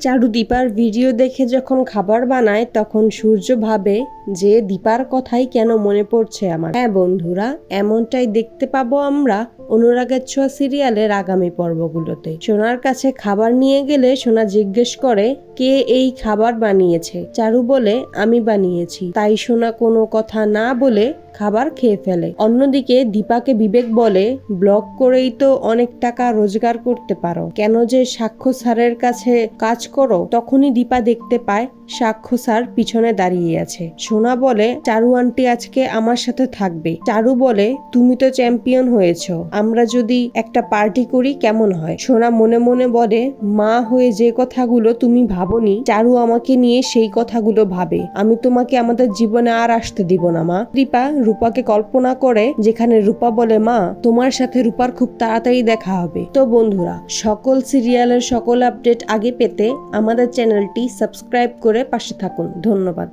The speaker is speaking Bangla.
চারু দীপার ভিডিও দেখে যখন খাবার বানায়, তখন সূর্য ভাবে যে দীপার কথাই কেন মনে পড়ছে আমার। হ্যাঁ বন্ধুরা, এমনটাই দেখতে পাবো আমরা অনুরাগের ছোঁয়া সিরিয়ালের আগামী পর্বগুলোতে। সোনার কাছে খাবার নিয়ে গেলে সোনা জিজ্ঞেস করে, কে এই খাবার বানিয়েছে? চারু বলে, আমি বানিয়েছি। তাই সোনা কোনো কথা না বলে খাবার খেয়ে ফেলে। অন্যদিকে দীপাকে বিবেক বলে ব্লগ করেই তো অনেক টাকা রোজগার করতে পারো। কেন যে সাক্ষ্য স্যারের কাছে কাজ করো, তখনই দীপা দেখতে পায় সাক্ষ্য স্যার পিছনে দাঁড়িয়ে আছে। সোনা বলে, চারু আন্টি আজকে আমার সাথে থাকবে। চারু বলে, তুমি তো চ্যাম্পিয়ন হয়েছো। আমরা যদি একটা পার্টি করি, কেমন হয়? সোনা মনে মনে বলে, মা হয়ে যে কথাগুলো তুমি ভাবনি, চারু আমাকে নিয়ে সেই কথাগুলো ভাবে। আমি তোমাকে আমাদের জীবনে আর আসতে দিব না, মা। দীপা রূপাকে কল্পনা করে যেখানে রূপা বলে, মা, তোমার সাথে রূপার খুব তাড়াতাড়ি দেখা হবে। তো বন্ধুরা, সকল সিরিয়ালের সকল আপডেট আগে পেতে আমাদের চ্যানেলটি সাবস্ক্রাইব করে পাশে থাকুন। ধন্যবাদ।